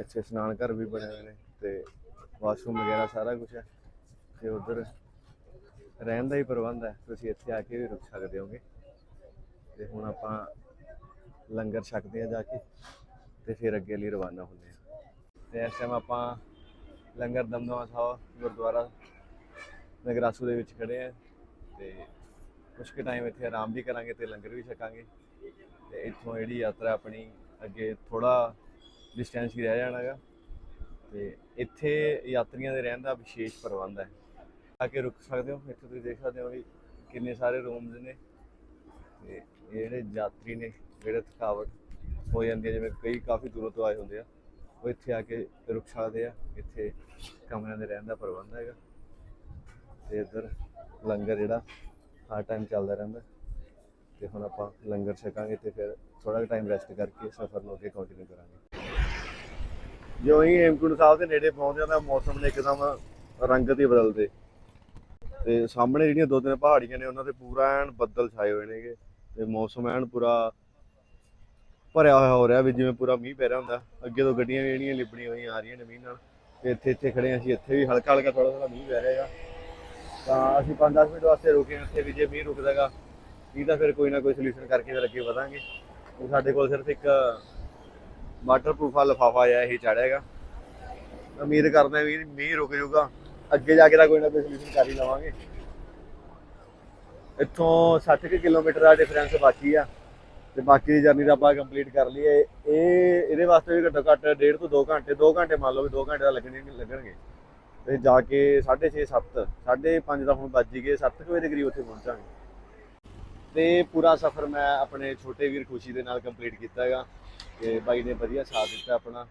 ਇੱਥੇ ਇਸ਼ਨਾਨ ਘਰ ਵੀ ਬਣੇ ਹੋਏ ਨੇ ਤੇ ਵਾਸ਼ਰੂਮ ਵਗੈਰਾ ਸਾਰਾ ਕੁਝ ਹੈ ਤੇ ਉਧਰ ਰਹਿਣ ਦਾ ਹੀ ਪ੍ਰਬੰਧ ਹੈ। ਤੁਸੀਂ ਇੱਥੇ ਆ ਕੇ ਵੀ ਰੁਕ ਸਕਦੇ ਹੋਗੇ। ਤੇ ਹੁਣ ਆਪਾਂ ਲੰਗਰ ਛਕਦੇ ਆ ਜਾ ਕੇ ਤੇ ਫਿਰ ਅੱਗੇ ਲਈ ਰਵਾਨਾ ਹੁੰਦੇ ਆ ਤੇ ਇਸ ਟਾਈਮ ਆਪਾਂ ਲੰਗਰ ਦਮਦਮਾ ਸਾਹਿਬ, ਗੁਰਦੁਆਰਾ ਨਗਰਾਸੂ ਦੇ ਵਿੱਚ ਖੜੇ ਆ ਤੇ ਕੁਝ ਕੁ ਟਾਈਮ ਇੱਥੇ ਆਰਾਮ ਵੀ ਕਰਾਂਗੇ ਤੇ ਲੰਗਰ ਵੀ ਛਕਾਂਗੇ। ਤੇ ਇੱਥੋਂ ਜਿਹੜੀ ਯਾਤਰਾ ਆਪਣੀ ਅੱਗੇ ਥੋੜਾ ਡਿਸਟੈਂਸ ਹੀ ਰਹਿ ਜਾਣਾਗਾ। ਤੇ ਇੱਥੇ ਯਾਤਰੀਆਂ ਦੇ ਰਹਿਣ ਦਾ ਵਿਸ਼ੇਸ਼ ਪ੍ਰਬੰਧ ਹੈ। ਆ ਕੇ ਰੁਕ ਸਕਦੇ ਹੋ, ਇੱਥੇ ਤੁਸੀਂ ਦੇਖ ਸਕਦੇ ਹੋ ਵੀ ਕਿੰਨੇ ਸਾਰੇ ਰੂਮਸ ਨੇ ਤੇ ਜਿਹੜੇ ਯਾਤਰੀ ਨੇ, ਜਿਹੜੇ ਥਕਾਵਟ ਹੋ ਜਾਂਦੀ ਹੈ, ਜਿਵੇਂ ਕਈ ਕਾਫੀ ਦੂਰੋਂ ਤੋਂ ਆਏ ਹੁੰਦੇ ਆ, ਉਹ ਇੱਥੇ ਆ ਕੇ ਰੁਕ ਸਕਦੇ ਆ, ਇੱਥੇ ਕਮਰਿਆਂ ਦੇ ਰਹਿਣ ਦਾ ਪ੍ਰਬੰਧ ਹੈਗਾ। ਤੇ ਇੱਧਰ ਲੰਗਰ ਜਿਹੜਾ ਹਰ ਟਾਈਮ ਚੱਲਦਾ ਰਹਿੰਦਾ। ਤੇ ਹੁਣ ਆਪਾਂ ਲੰਗਰ ਛਕਾਂਗੇ ਤੇ ਫਿਰ ਥੋੜਾ ਟਾਈਮ ਰੈਸਟ ਕਰਕੇ ਸਫ਼ਰ ਨੂੰ ਅੱਗੇ ਕੰਟੀਨਿਊ ਕਰਾਂਗੇ। ਜਿਉਂ ਹੀ ਹੇਮਕੁੰਟ ਸਾਹਿਬ ਦੇ ਨੇੜੇ ਪਹੁੰਚਦੇ ਤਾਂ ਮੌਸਮ ਨੇ ਇੱਕਦਮ ਰੰਗਤ ਹੀ ਬਦਲਦੇ ਤੇ ਸਾਹਮਣੇ ਜਿਹੜੀਆਂ ਦੋ ਤਿੰਨ ਪਹਾੜੀਆਂ ਨੇ, ਉਹਨਾਂ ਤੇ ਪੂਰਾ ਐਨ ਬੱਦਲ ਛਾਏ ਹੋਏ ਨੇਗੇ ਤੇ ਮੌਸਮ ਐਨ ਪੂਰਾ ਭਰਿਆ ਹੋਇਆ ਹੋ ਰਿਹਾ ਵੀ ਜਿਵੇਂ ਪੂਰਾ ਮੀਂਹ ਪੈ ਰਿਹਾ ਹੁੰਦਾ। ਅੱਗੇ ਤੋਂ ਗੱਡੀਆਂ ਵੀ ਜਿਹੜੀਆਂ ਲਿਬੜੀਆਂ ਹੋਈਆਂ ਆ ਰਹੀਆਂ ਨੇ ਮੀਂਹ ਨਾਲ ਤੇ ਇੱਥੇ ਇੱਥੇ ਖੜੇ ਅਸੀਂ, ਇੱਥੇ ਵੀ ਹਲਕਾ ਹਲਕਾ ਥੋੜਾ ਥੋੜਾ ਮੀਂਹ ਪੈ ਰਿਹਾ ਹੈਗਾ। ਤਾਂ ਅਸੀਂ 5-10 ਮਿੰਟ ਵਾਸਤੇ ਰੁਕੇ ਇੱਥੇ ਵੀ ਜੇ ਮੀਂਹ ਰੁਕਦਾਗਾ ਨਹੀਂ ਤਾਂ ਫਿਰ ਕੋਈ ਨਾ ਕੋਈ ਸੋਲੂਸ਼ਨ ਕਰਕੇ ਫਿਰ ਅੱਗੇ ਵਧਾਂਗੇ। ਤੇ ਸਾਡੇ ਕੋਲ ਸਿਰਫ ਇੱਕ ਵਾਟਰਪ੍ਰੂਫ ਆ, ਲਿਫਾਫਾ ਆਇਆ ਇਹ ਚਾੜਿਆ ਹੈਗਾ। ਉਮੀਦ ਕਰਦੇ ਵੀ ਮੀਂਹ ਰੁਕ ਜਾਊਗਾ। ਅੱਗੇ ਜਾ ਕੇ ਤਾਂ ਕੋਈ ਨਾ ਕੋਈ ਸੋਲੂਸ਼ਨ ਕਰ ਹੀ ਲਵਾਂਗੇ। ਇੱਥੋਂ 60 ਕੁ ਕਿਲੋਮੀਟਰ ਦਾ ਡਿਫਰੈਂਸ ਬਾਕੀ ਆ। ਤੇ ਬਾਕੀ ਦੀ ਜਰਨੀ ਦਾ ਆਪਾਂ ਕੰਪਲੀਟ ਕਰ ਲਈਏ। ਇਹ, ਇਹਦੇ ਵਾਸਤੇ ਵੀ ਘੱਟੋ ਘੱਟ ਡੇਢ ਤੋਂ 2 ਘੰਟੇ 2 ਘੰਟੇ ਮੰਨ ਲਓ ਵੀ 2 ਘੰਟੇ ਦਾ ਲੱਗਣੇ, ਲੱਗਣਗੇ। ਤੇ ਜਾ ਕੇ 6:30 7 5:30 ਦਾ ਹੁਣ ਵੱਜ ਹੀ ਗਏ 7 ਵਜੇ ਦੇ ਕਰੀਬ ਉੱਥੇ ਪਹੁੰਚਾਂਗੇ। ਤੇ ਪੂਰਾ ਸਫ਼ਰ ਮੈਂ ਆਪਣੇ ਛੋਟੇ ਵੀਰ ਖੁਸ਼ੀ ਦੇ ਨਾਲ ਕੰਪਲੀਟ ਕੀਤਾ ਹੈਗਾ। ਤੇ ਬਾਈ ਨੇ ਵਧੀਆ ਸਾਥ ਦਿੱਤਾ ਆਪਣਾ।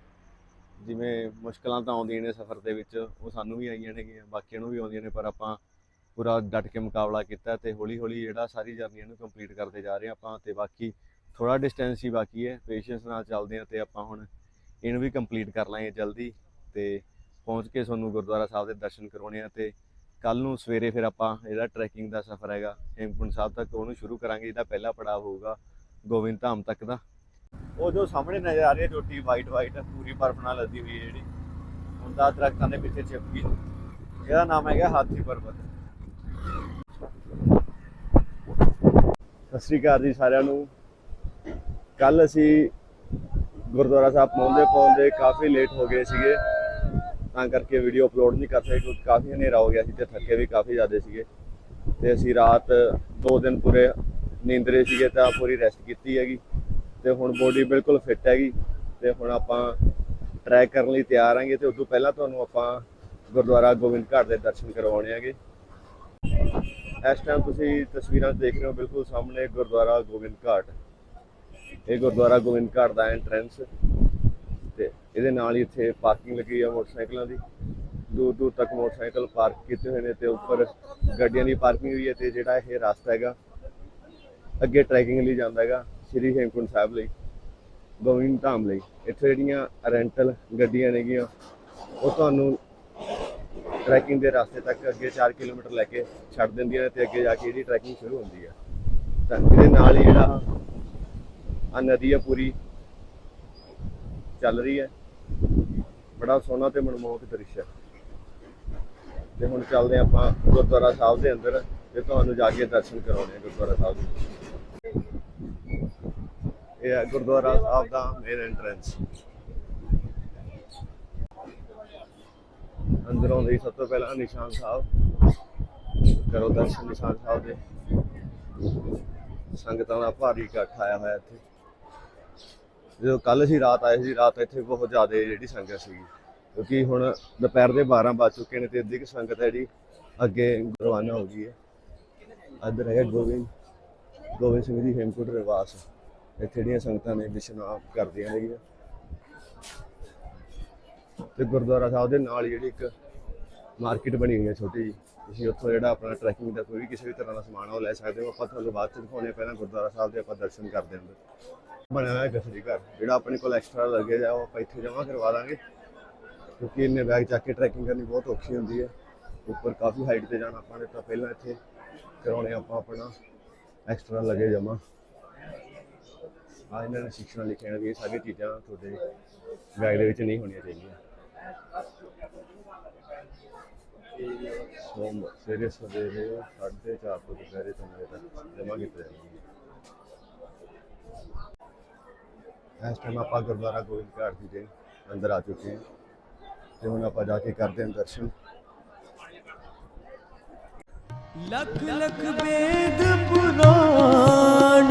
ਜਿਵੇਂ ਮੁਸ਼ਕਲਾਂ ਤਾਂ ਆਉਂਦੀਆਂ ਨੇ ਸਫ਼ਰ ਦੇ ਵਿੱਚ, ਉਹ ਸਾਨੂੰ ਵੀ ਆਈਆਂ ਨੇਗੀਆਂ, ਬਾਕੀਆਂ ਨੂੰ ਵੀ ਆਉਂਦੀਆਂ ਨੇ, ਪਰ ਆਪਾਂ ਪੂਰਾ ਡਟ ਕੇ ਮੁਕਾਬਲਾ ਕੀਤਾ ਤੇ ਹੌਲੀ ਹੌਲੀ ਜਿਹੜਾ ਸਾਰੀ ਜਰਨੀ ਨੂੰ ਕੰਪਲੀਟ ਕਰਦੇ ਜਾ ਰਹੇ ਹਾਂ ਆਪਾਂ ਤੇ ਬਾਕੀ ਥੋੜਾ ਡਿਸਟੈਂਸ ਹੀ ਬਾਕੀ ਹੈ ਪੇਸ਼ੈਂਸ ਨਾਲ ਚੱਲਦੇ ਹਾਂ ਤੇ ਆਪਾਂ ਹੁਣ ਇਹਨੂੰ ਵੀ ਕੰਪਲੀਟ ਕਰ ਲਾਂਗੇ ਜਲਦੀ ਤੇ ਪਹੁੰਚ ਕੇ ਤੁਹਾਨੂੰ ਗੁਰਦੁਆਰਾ ਸਾਹਿਬ ਦੇ ਦਰਸ਼ਨ ਕਰਵਾਉਣੇ ਆ ਤੇ ਕੱਲ ਨੂੰ ਸਵੇਰੇ ਫਿਰ ਆਪਾਂ ਜਿਹੜਾ ਟਰੈਕਿੰਗ ਦਾ ਸਫ਼ਰ ਹੈਗਾ, ਹੇਮਕੁੰਟ ਸਾਹਿਬ ਤੱਕ ਉਹਨੂੰ ਸ਼ੁਰੂ ਕਰਾਂਗੇ, ਇਹਦਾ ਪਹਿਲਾ ਪੜਾਅ ਹੋਊਗਾ ਗੋਬਿੰਦ ਧਾਮ ਤੱਕ ਦਾ। ਉਹ ਜੋ ਸਾਹਮਣੇ ਨਜ਼ਰ ਆ ਰਹੀ ਹੈ ਚੋਟੀ ਵਾਈਟ ਵਾਈਟ ਪੂਰੀ ਬਰਫ਼ ਨਾਲ ਲੱਦੀ ਹੋਈ ਹੈ ਜਿਹੜੀ। ਹੁਣ ਤਾਂ ਦਰਖਤਾਂ ਦੇ ਪਿੱਛੇ ਛਿਪ ਇਹਦਾ ਨਾਮ ਹੈਗਾ ਹਾਥੀ ਪਰਬਤ। ਸਤਿ ਸ੍ਰੀ ਅਕਾਲ ਜੀ ਸਾਰਿਆਂ ਨੂੰ। ਕੱਲ ਅਸੀਂ ਗੁਰਦੁਆਰਾ ਸਾਹਿਬ ਪਹੁੰਚਦੇ ਪਹੁੰਚਦੇ ਕਾਫੀ ਲੇਟ ਹੋ ਗਏ ਸੀਗੇ। ਤਾਂ ਕਰਕੇ ਵੀਡੀਓ ਅਪਲੋਡ ਨਹੀਂ ਕਰ ਸਕੇ, ਕਿਉਂਕਿ ਕਾਫੀ ਹਨੇਰਾ ਹੋ ਗਿਆ ਸੀ ਤੇ ਥੱਕੇ ਵੀ ਕਾਫੀ ਜ਼ਿਆਦਾ ਸੀਗੇ। ਤੇ ਅਸੀਂ ਰਾਤ ਦੋ ਦਿਨ ਪੂਰੇ ਨੀਂਦਰੇ ਸੀਗੇ ਤਾਂ ਪੂਰੀ ਰੈਸਟ ਕੀਤੀ ਹੈਗੀ। ਤੇ ਹੁਣ ਬੋਡੀ ਬਿਲਕੁਲ ਫਿੱਟ ਹੈਗੀ ਤੇ ਹੁਣ ਆਪਾਂ ਟਰੈਕ ਕਰਨ ਲਈ ਤਿਆਰ ਆਂਗੇ ਤੇ ਉਸ ਤੋਂ ਪਹਿਲਾਂ ਤੁਹਾਨੂੰ ਆਪਾਂ ਗੁਰਦੁਆਰਾ ਗੋਬਿੰਦ ਘਾਟ ਦੇ ਦਰਸ਼ਨ ਕਰਵਾਉਣੇ ਹੈਗੇ ਇਸ ਟਾਈਮ ਤੁਸੀਂ ਤਸਵੀਰਾਂ ਦੇਖ ਰਹੇ ਹੋ ਬਿਲਕੁਲ ਸਾਹਮਣੇ ਗੁਰਦੁਆਰਾ ਗੋਬਿੰਦ ਘਾਟ। ਇਹ ਗੁਰਦੁਆਰਾ ਗੋਬਿੰਦ ਘਾਟ ਦਾ ਐਂਟਰੈਂਸ ਤੇ ਇਹਦੇ ਨਾਲ ਹੀ ਇੱਥੇ ਪਾਰਕਿੰਗ ਲੱਗੀ ਆ ਮੋਟਰਸਾਈਕਲਾਂ ਦੀ। ਦੂਰ ਦੂਰ ਤੱਕ ਮੋਟਰਸਾਈਕਲ ਪਾਰਕ ਕੀਤੇ ਹੋਏ ਨੇ ਤੇ ਉੱਪਰ ਗੱਡੀਆਂ ਦੀ ਪਾਰਕਿੰਗ ਹੋਈ ਹੈ ਤੇ ਜਿਹੜਾ ਇਹ ਰਸਤਾ ਹੈਗਾ, ਅੱਗੇ ਟਰੈਕਿੰਗ ਲਈ ਜਾਂਦਾ ਹੈਗਾ। ਸ਼੍ਰੀ ਹੇਮਕੁੰਟ ਸਾਹਿਬ ਲਈ ਗੋਬਿੰਦ ਧਾਮ ਲਈ। ਇੱਥੇ ਜਿਹੜੀਆਂ ਰੈਂਟਲ ਗੱਡੀਆਂ ਨੇਗੀਆਂ, ਉਹ ਤੁਹਾਨੂੰ ਟਰੈਕਿੰਗ ਦੇ ਰਸਤੇ ਤੱਕ ਅੱਗੇ 4 ਕਿਲੋਮੀਟਰ ਲੈ ਕੇ ਛੱਡ ਦਿੰਦੀਆਂ ਨੇ ਤੇ ਅੱਗੇ ਜਾ ਕੇ ਇਹਦੀ ਟਰੈਕਿੰਗ ਸ਼ੁਰੂ ਹੁੰਦੀ ਹੈ ਤਾਂ ਇਹਦੇ ਨਾਲ ਹੀ ਜਿਹੜਾ ਆ ਨਦੀ ਆ ਪੂਰੀ ਚੱਲ ਰਹੀ ਹੈ ਬੜਾ ਸੋਹਣਾ ਤੇ ਮਨਮੋਹਕ ਦ੍ਰਿਸ਼ ਹੈ ਤੇ ਹੁਣ ਚੱਲਦੇ ਹਾਂ ਆਪਾਂ ਗੁਰਦੁਆਰਾ ਸਾਹਿਬ ਦੇ ਅੰਦਰ ਤੇ ਤੁਹਾਨੂੰ ਜਾ ਕੇ ਦਰਸ਼ਨ ਕਰਾਉਣੇ ਆ ਗੁਰਦੁਆਰਾ ਸਾਹਿਬ ਦੇ ਇਹ ਹੈ ਗੁਰਦੁਆਰਾ ਸਾਹਿਬ ਦਾ ਮੇਨ ਐਂਟਰੈਂਸ ਅੰਦਰੋਂ ਦੀ ਸਭ ਤੋਂ ਪਹਿਲਾਂ ਨਿਸ਼ਾਨ ਸਾਹਿਬ। ਕਰੋ ਦਰਸ਼ਨ ਨਿਸ਼ਾਨ ਸਾਹਿਬ ਦੇ। ਸੰਗਤਾਂ ਦਾ ਭਾਰੀ ਇਕੱਠ ਆਇਆ ਹੋਇਆ ਇੱਥੇ। ਜਦੋਂ ਕੱਲ ਅਸੀਂ ਰਾਤ ਆਏ ਸੀ, ਰਾਤ ਇੱਥੇ ਬਹੁਤ ਜ਼ਿਆਦਾ ਜਿਹੜੀ ਸੰਗਤ ਸੀਗੀ। ਕਿਉਂਕਿ ਹੁਣ ਦੁਪਹਿਰ ਦੇ 12 ਵੱਜ ਚੁੱਕੇ ਨੇ ਤੇ ਅੱਧੀ ਕੁ ਸੰਗਤ ਹੈ ਜਿਹੜੀ ਅੱਗੇ ਰਵਾਨਾ ਹੋ ਗਈ ਹੈ। ਅੰਦਰ ਹੈ ਗੋਬਿੰਦ। ਗੋਬਿੰਦ ਸਿੰਘ ਜੀ ਹੇਮਕੁੰਟ ਰਿਵਾਸ ਇੱਥੇ ਜਿਹੜੀਆਂ ਸੰਗਤਾਂ ਨੇ ਵਿਸ਼ਨਾਮ ਕਰਦੀਆਂ ਨੇਗੀਆਂ। ਤੇ ਗੁਰਦੁਆਰਾ ਸਾਹਿਬ ਦੇ ਨਾਲ ਜਿਹੜੀ ਇੱਕ ਮਾਰਕੀਟ ਬਣੀ ਹੋਈ ਹੈ ਛੋਟੀ ਜੀ ਤੁਸੀਂ ਉੱਥੋਂ ਜਿਹੜਾ ਆਪਣਾ ਟਰੈਕਿੰਗ ਦਾ ਕੋਈ ਵੀ ਕਿਸੇ ਵੀ ਤਰ੍ਹਾਂ ਦਾ ਸਮਾਨ ਆ, ਉਹ ਲੈ ਸਕਦੇ ਹੋ। ਆਪਾਂ ਤੁਹਾਨੂੰ ਬਾਅਦ ਚ ਦਿਖਾਉਣੇ ਪਹਿਲਾਂ ਗੁਰਦੁਆਰਾ ਸਾਹਿਬ ਦੇ ਆਪਾਂ ਦਰਸ਼ਨ ਕਰਦੇ ਹਾਂ ਬਣਿਆ ਹੋਇਆ ਗਸਰੀ ਘਰ, ਜਿਹੜਾ ਆਪਣੇ ਕੋਲ ਐਕਸਟਰਾ ਲੱਗੇ ਜਾ ਉਹ ਆਪਾਂ ਇੱਥੇ ਜਮ੍ਹਾਂ ਕਰਵਾ ਦਾਂਗੇ। ਕਿਉਂਕਿ ਇੰਨੇ ਬੈਗ ਚੱਕ ਕੇ ਟਰੈਕਿੰਗ ਕਰਨੀ ਬਹੁਤ ਔਖੀ ਹੁੰਦੀ ਹੈ। ਉੱਪਰ ਕਾਫੀ ਹਾਈਟ ਤੇ ਜਾਣਾ ਆਪਾਂ ਨੇ, ਤਾਂ ਪਹਿਲਾਂ ਇੱਥੇ ਕਰਾਉਣੇ ਆਪਾਂ ਆਪਣਾ ਐਕਸਟਰਾ ਲੱਗੇ ਜਮ੍ਹਾਂ। ਆ ਇਹਨਾਂ ਨੇ ਸਿੱਖਣਾ ਲਿਖਿਆ ਵੀ ਇਹ ਸਾਰੀਆਂ ਚੀਜ਼ਾਂ ਤੁਹਾਡੇ ਬੈਗ ਦੇ ਵਿੱਚ ਨਹੀਂ ਹੋਣੀਆਂ ਚਾਹੀਦੀਆਂ। ਸੋਮ ਸਵੇਰੇ ਸਵੇਰੇ ਸਾਢੇ ਚਾਰ ਤੋਂ ਦੁਪਹਿਰੇ ਤਿੰਨ ਵਜੇ ਤੱਕ ਜਮ੍ਹਾਂ ਕੀਤੇ ਜਾਂਦੇ ਇਸ ਟਾਈਮ ਆਪਾਂ ਗੁਰਦੁਆਰਾ ਗੋਬਿੰਦ ਘਾਟ ਜੀ ਦੇ ਅੰਦਰ ਆ ਚੁੱਕੇ ਹਾਂ ਤੇ ਹੁਣ ਆਪਾਂ ਜਾ ਕੇ ਕਰਦੇ ਹਾਂ ਦਰਸ਼ਨ। ਲਖ ਲਖ ਵੇਦ ਪੁਰਾਣ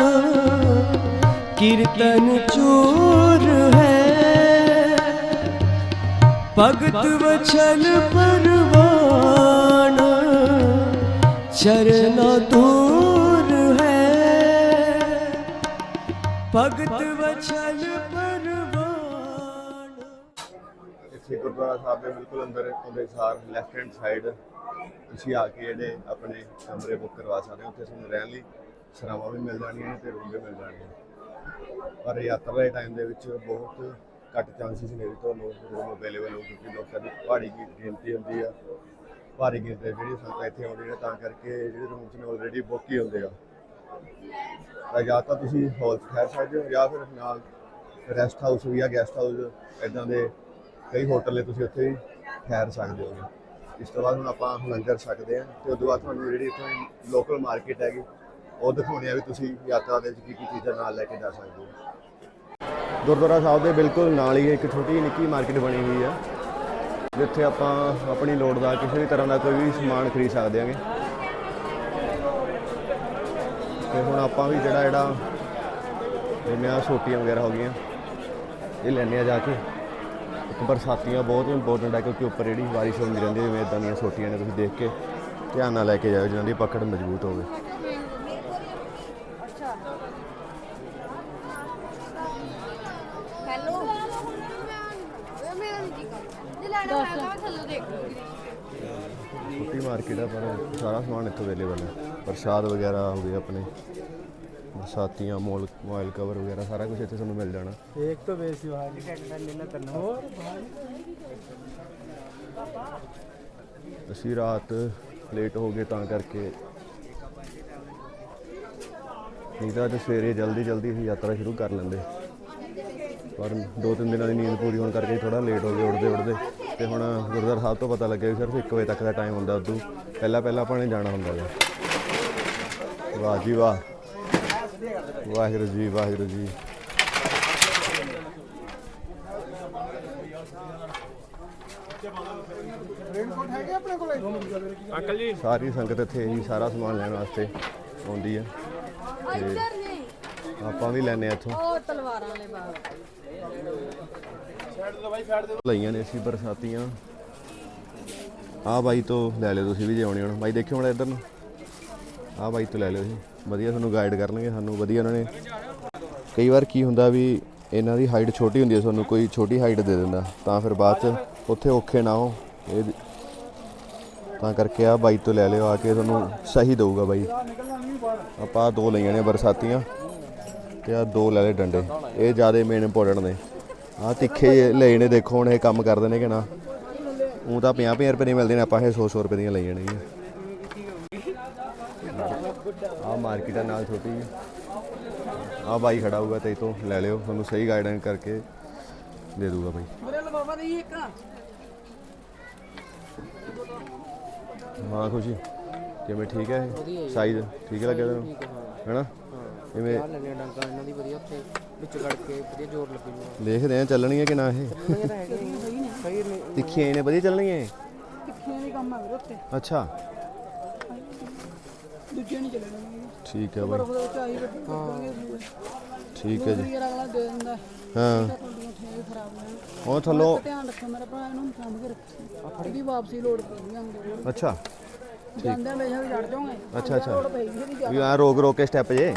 ਕੀਰਤਨ ਚੂਰ ਹੈ। ਭਗਤ ਵਚਨ ਪਰਵਾਨ, ਚਰਨਾ ਦੂਰ ਹੈ। ਭਗਤ ਵਚਨ ਪਰਵਾਨ। ਇੱਥੇ ਗੁਰਦੁਆਰਾ ਸਾਹਿਬ ਦੇ ਬਿਲਕੁਲ ਅੰਦਰ, ਉਹਦੇ ਸਾਰ ਲੈਫਟ ਹੈਂਡ ਸਾਈਡ ਤੁਸੀਂ ਆ ਕੇ ਜਿਹੜੇ ਆਪਣੇ ਕਮਰੇ ਬੁੱਕ ਕਰਵਾ ਸਕਦੇ ਹੋ, ਉੱਥੇ ਤੁਹਾਨੂੰ ਰਹਿਣ ਲਈ ਸਰਾਵਾਂ ਵੀ ਮਿਲ ਜਾਣੀਆਂ ਨੇ ਤੇ ਰੂਮ ਵੀ ਮਿਲ ਜਾਣਗੇ। ਪਰ ਯਾਤਰਾ ਦੇ ਟਾਈਮ ਦੇ ਵਿੱਚ ਬਹੁਤ ਘੱਟ ਚਾਂਸਸ ਨੇ ਵੀ ਤੁਹਾਨੂੰ ਰੂਮ ਅਵੇਲੇਬਲ ਹੋ ਕਿਉਂਕਿ ਲੋਕਾਂ ਦੀ ਭਾਰੀ ਗਿਣਤੀ ਹੁੰਦੀ ਆ। ਭਾਰੀ ਗਿਣਤੀ ਦੇ ਜਿਹੜੀ ਸੰਗਤਾਂ ਇੱਥੇ ਆਉਂਦੀਆਂ ਨੇ, ਤਾਂ ਕਰਕੇ ਜਿਹੜੇ ਰੂਮਸ ਨੇ ਆਲਰੇਡੀ ਬੁੱਕ ਹੀ ਹੁੰਦੇ ਆ। ਤਾਂ ਜਾਂ ਤਾਂ ਤੁਸੀਂ ਹਾਲ ਠਹਿਰ ਸਕਦੇ ਹੋ ਜਾਂ ਫਿਰ ਨਾਲ ਰੈਸਟ ਹਾਊਸ ਵੀ ਆ ਗੈਸਟ ਹਾਊਸ ਇਦਾਂ ਦੇ ਕਈ ਹੋਟਲ ਨੇ, ਤੁਸੀਂ ਉੱਥੇ ਵੀ ਠਹਿਰ ਸਕਦੇ ਹੋ। ਇਸ ਤੋਂ ਬਾਅਦ ਹੁਣ ਆਪਾਂ ਲੰਗਰ ਸਕਦੇ ਹਾਂ ਤੇ ਉਦੋਂ ਬਾਅਦ ਤੁਹਾਨੂੰ ਜਿਹੜੀ ਇੱਥੋਂ ਲੋਕਲ ਮਾਰਕੀਟ ਹੈਗੀ ਉਹ ਦਿਖਾਉਣੀ ਆ ਵੀ ਤੁਸੀਂ ਯਾਤਰਾ ਦੇ ਵਿੱਚ ਕੀ ਕੀ ਚੀਜ਼ਾਂ ਨਾਲ ਲੈ ਕੇ ਜਾ ਸਕਦੇ ਹੋ। ਗੁਰਦੁਆਰਾ ਸਾਹਿਬ ਦੇ ਬਿਲਕੁਲ ਨਾਲ ਹੀ ਇੱਕ ਛੋਟੀ ਨਿੱਕੀ ਮਾਰਕੀਟ ਬਣੀ ਹੋਈ ਆ, ਜਿੱਥੇ ਆਪਾਂ ਆਪਣੀ ਲੋੜ ਦਾ ਕਿਸੇ ਵੀ ਤਰ੍ਹਾਂ ਦਾ ਕੋਈ ਵੀ ਸਮਾਨ ਖਰੀਦ ਸਕਦੇ ਹਾਂਗੇ ਤੇ ਹੁਣ ਆਪਾਂ ਵੀ ਜਿਹੜਾ ਜਿਹੜਾ ਜਿਵੇਂ ਆ ਸੋਟੀਆਂ ਵਗੈਰਾ ਹੋ ਗਈਆਂ, ਇਹ ਲੈਣੇ ਆ ਜਾ ਕੇ। ਇੱਕ ਬਰਸਾਤੀਆਂ ਬਹੁਤ ਇੰਪੋਰਟੈਂਟ ਹੈ ਕਿਉਂਕਿ ਉੱਪਰ ਜਿਹੜੀ ਬਾਰਿਸ਼ ਹੁੰਦੀ ਰਹਿੰਦੀ ਹੈ ਜਿਵੇਂ ਇਦਾਂ ਦੀਆਂ ਸੋਟੀਆਂ ਨੇ, ਤੁਸੀਂ ਦੇਖ ਕੇ ਧਿਆਨ ਨਾਲ ਲੈ ਕੇ ਜਾਓ ਜਿਨ੍ਹਾਂ ਦੀ ਪਕੜ ਮਜ਼ਬੂਤ ਹੋਵੇ ਹੈਲੋ ਮੈਂ ਨਹੀਂ ਜੀ ਕਰ ਜੇ ਲੈਣਾ ਹੈਗਾ ਮੈਂ ਥੱਲੇ ਦੇਖ ਲੂੰਗੀ ਛੋਟੀ ਮਾਰਕੀਟ ਹੈ ਪਰ ਸਾਰਾ ਸਮਾਨ ਇੱਥੋਂ ਅਵੇਲੇਬਲ ਹੈ ਪ੍ਰਸ਼ਾਦ ਵਗੈਰਾ ਹੋ ਗਏ ਆਪਣੇ ਬਰਸਾਤੀਆਂ ਮੋਲ ਮੋਬਾਈਲ ਕਵਰ ਵਗੈਰਾ ਸਾਰਾ ਕੁਝ ਇੱਥੇ ਤੁਹਾਨੂੰ ਮਿਲ ਜਾਣਾ एक तो वैसी बाहर की टेंशन लेना करना और ਅਸੀਂ ਰਾਤ ਲੇਟ ਹੋ ਗਏ ਤਾਂ ਕਰਕੇ ਨਹੀਂ ਤਾਂ ਅੱਜ ਸਵੇਰੇ ਜਲਦੀ ਜਲਦੀ ਅਸੀਂ ਯਾਤਰਾ ਸ਼ੁਰੂ ਕਰ ਲੈਂਦੇ ਪਰ ਦੋ ਤਿੰਨ ਦਿਨਾਂ ਦੀ ਨੀਂਦ ਪੂਰੀ ਹੋਣ ਕਰਕੇ ਥੋੜਾ ਲੇਟ ਹੋ ਗਏ ਉੱਡਦੇ ਉੱਡਦੇ ਤੇ ਹੁਣ ਗੁਰਦੁਆਰਾ ਸਾਹਿਬ ਤੋਂ ਪਤਾ ਲੱਗਿਆ ਵੀ ਸਿਰਫ 1 ਵਜੇ ਤੱਕ ਦਾ ਟਾਈਮ ਹੁੰਦਾ ਉਦੋਂ। ਪਹਿਲਾਂ ਪਹਿਲਾਂ ਆਪਾਂ ਨੇ ਜਾਣਾ ਹੁੰਦਾ ਹੈ ਵਾਹ ਜੀ ਵਾਹ। ਵਾਹਿਗੁਰੂ ਜੀ ਵਾਹਿਗੁਰੂ ਜੀ। ਸਾਰੀ ਸੰਗਤ ਇੱਥੇ ਇਹੀ ਸਾਰਾ ਸਮਾਨ ਲੈਣ ਵਾਸਤੇ ਆਉਂਦੀ ਹੈ ਨਹੀਂ ਆਪਾਂ ਵੀ ਲੈਨੇ ਇੱਥੋਂ। ਉਹ ਤਲਵਾਰਾਂ ਵਾਲੇ ਬਾਗ। ਲਈਆਂ ਨੇ ਅਸੀਂ ਬਰਸਾਤੀਆਂ। ਆਹ ਬਾਈ ਤੋਂ ਲੈ ਲਿਓ ਤੁਸੀਂ ਵੀ ਜੇ ਆਉਣੇ ਹੋਣ। ਬਾਈ ਦੇਖਿਓ ਹੁਣ ਇੱਧਰ ਨੂੰ। ਆਹ ਬਾਈ ਤੋਂ ਲੈ ਲਿਓ ਜੀ ਵਧੀਆ ਤੁਹਾਨੂੰ ਗਾਈਡ ਕਰਨਗੇ, ਸਾਨੂੰ ਵਧੀਆ ਉਹਨਾਂ ਨੇ। ਕਈ ਵਾਰ ਕੀ ਹੁੰਦਾ ਵੀ ਇਹਨਾਂ ਦੀ ਹਾਈਟ ਛੋਟੀ ਹੁੰਦੀ ਹੈ ਤੁਹਾਨੂੰ ਕੋਈ ਛੋਟੀ ਹਾਈਟ ਦੇ ਦਿੰਦਾ। ਤਾਂ ਫਿਰ ਬਾਅਦ ਚ ਉੱਥੇ ਔਖੇ ਨਾ ਹੋ। ਇਹ ਤਾਂ ਕਰਕੇ ਆ ਬਾਈ ਤੋਂ ਲੈ ਲਿਓ, ਆ ਕੇ ਤੁਹਾਨੂੰ ਸਹੀ ਦਊਗਾ ਬਾਈ। ਆਪਾਂ ਆਹ ਦੋ ਲਈਆਂ ਨੇ ਬਰਸਾਤੀਆਂ ਤੇ ਆ ਦੋ ਲੈ ਲਏ ਡੰਡੇ। ਇਹ ਜ਼ਿਆਦਾ ਮੇਨ ਇੰਪੋਰਟੈਂਟ ਨੇ। ਆ ਤਿੱਖੇ ਲਏ ਨੇ ਦੇਖੋ ਹੁਣ ਇਹ ਕੰਮ ਕਰਦੇ ਨੇ ਕਿ ਨਾ। ਉਹ ਤਾਂ 50 50 ਰੁਪਏ ਦੇ ਮਿਲਦੇ ਨੇ ਆਪਾਂ ਇਹ 100 100 ਰੁਪਏ ਦੀਆਂ ਲਈਆਂ ਨੇ। ਆ ਮਾਰਕੀਟ ਨਾਲ ਛੋਟੀ ਆ ਬਾਈ ਖੜਾ ਹੋਊਗਾ ਤੇ ਇਹ ਤੋਂ ਲੈ ਲਿਓ ਤੁਹਾਨੂੰ ਸਹੀ ਗਾਈਡੈਂਸ ਕਰਕੇ ਦੇ ਦੂਗਾ ਬਾਈ। ਮੇਰੇ ਲਵਾਵਾ ਦੇ ਇੱਕ ਹਾਂ ਖੁਸ਼ੀ ਕਿਵੇਂ ਠੀਕ ਹੈ ਸਾਈਜ਼ ਠੀਕ ਲੱਗਿਆ ਤੈਨੂੰ ਹੈਨਾ? ਲੱਗਿਆ ਡੰਕਾ ਇਹਨਾਂ ਦੀ ਵਧੀਆ ਉੱਥੇ। ਵਿੱਚ ਗੜ ਕੇ ਵਧੀਆ ਜ਼ੋਰ ਲੱਗੀ ਨੂੰ ਦੇਖਦੇ ਆ ਚੱਲਣੀਆਂ ਕਿ ਨਾ ਇਹ। ਇਹ ਤਾਂ ਹੈਗੇ ਸਹੀ ਨੇ। ਤਿੱਖੀਆਂ ਨੇ ਵਧੀਆ ਚੱਲਣੀਆਂ ਇਹ? ਟਿੱਕੀਆਂ ਦੇ ਕੰਮ ਆ ਵੀਰੇ ਉੱਤੇ ਅੱਛਾ। ਦੂਜੇ ਨਹੀਂ ਚੱਲਣੇ ਠੀਕ ਹੈ ਬਾਈ। ਉਹਦੇ ਠੀਕ ਹੈ ਜੀ। ਯਾਰ ਅਗਲਾ ਦੇ ਦਿੰਦਾ। ਹਾਂ। ਤੁਹਾਡੀਆਂ ਠੇਕੇ ਖਰਾਬ ਨੇ। ਉਹ ਥੱਲੋਂ ਧਿਆਨ ਰੱਖੋ ਮੇਰਾ ਭਰਾ ਇਹਨੂੰ ਸਾਂਭ ਕੇ ਰੱਖੋ ਇਹਦੀ ਵਾਪਸੀ ਲੋੜ ਪੈਂਦੀ ਹੁੰਦੀ ਅੱਛਾ। ਜਾਂਦੇ ਹਮੇਸ਼ਾ ਵੀ ਜੜ ਜਾਓਗੇ। ਅੱਛਾ ਅੱਛਾ। ਵੀ ਆ ਰੋਕ ਰੋਕ ਕੇ ਸਟੈਪ ਜੇ।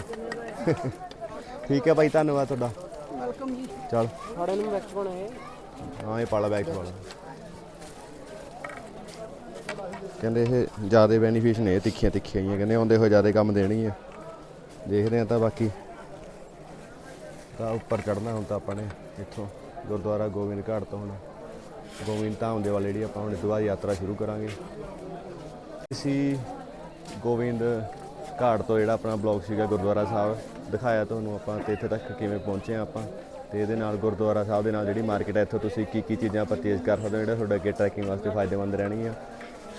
ਠੀਕ ਹੈ ਬਾਈ ਧੰਨਵਾਦ ਤੁਹਾਡਾ। ਵੈਲਕਮ ਜੀ। ਚੱਲ। ਫਾੜੇ ਨੂੰ ਵਿੱਚ ਕੋਣ ਇਹ। ਹਾਂ ਇਹ ਪਾਲਾ ਬੈਗ ਪਾਲਾ। ਕਹਿੰਦੇ ਇਹ ਜ਼ਿਆਦਾ ਬੈਨੀਫਿਟ ਨੇ ਇਹ ਤਿੱਖੀਆਂ ਤਿੱਖੀਆਂ ਹੀ ਆ। ਕਹਿੰਦੇ ਆਉਂਦੇ ਹੋਏ ਜ਼ਿਆਦਾ ਕੰਮ ਦੇਣੀ ਆ ਦੇਖਦੇ ਆ ਤਾਂ ਬਾਕੀ। ਤਾਂ ਉੱਪਰ ਚੜਨਾ ਹੁਣ ਤਾਂ ਆਪਾਂ ਨੇ ਇੱਥੋਂ ਗੁਰਦੁਆਰਾ ਗੋਬਿੰਦ ਘਾਟ ਤੋਂ ਹੁਣ। ਗੋਬਿੰਦ ਧਾਮ ਦੇ ਵੱਲ ਜਿਹੜੀ ਆਪਾਂ ਹੁਣ ਇਸ ਤੋਂ ਬਾਅਦ ਯਾਤਰਾ ਸ਼ੁਰੂ ਕਰਾਂਗੇ। ਅਸੀਂ ਗੋਬਿੰਦ ਘਾਟ ਤੋਂ ਜਿਹੜਾ ਆਪਣਾ ਬਲੌਗ ਸੀਗਾ ਗੁਰਦੁਆਰਾ ਸਾਹਿਬ ਦਿਖਾਇਆ ਤੁਹਾਨੂੰ ਆਪਾਂ ਤੇ ਇੱਥੇ ਤੱਕ ਕਿਵੇਂ ਪਹੁੰਚੇ ਆ ਆਪਾਂ। ਤੇ ਇਹਦੇ ਨਾਲ ਗੁਰਦੁਆਰਾ ਸਾਹਿਬ ਦੇ ਨਾਲ ਜਿਹੜੀ ਮਾਰਕੀਟ ਹੈ, ਇੱਥੋਂ ਤੁਸੀਂ ਕੀ ਕੀ ਚੀਜ਼ਾਂ ਪਰਚੇਜ਼ ਕਰ ਸਕਦੇ ਹੋ, ਜਿਹੜਾ ਤੁਹਾਡਾ ਅੱਗੇ ਟਰੈਕਿੰਗ ਵਾਸਤੇ ਫਾਇਦੇਮੰਦ ਰਹਿਣਗੀਆਂ।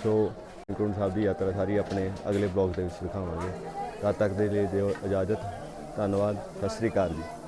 ਸੋ ਗੁਰੂ ਸਾਹਿਬ ਦੀ ਯਾਤਰਾ ਸਾਰੀ ਆਪਣੇ ਅਗਲੇ ਬਲੌਗ ਦੇ ਵਿੱਚ ਦਿਖਾਵਾਂਗੇ। ਤਦ ਤੱਕ ਦੇ ਲਈ ਦਿਓ ਇਜਾਜ਼ਤ। ਧੰਨਵਾਦ। ਸਤਿ ਸ੍ਰੀ ਅਕਾਲ ਜੀ।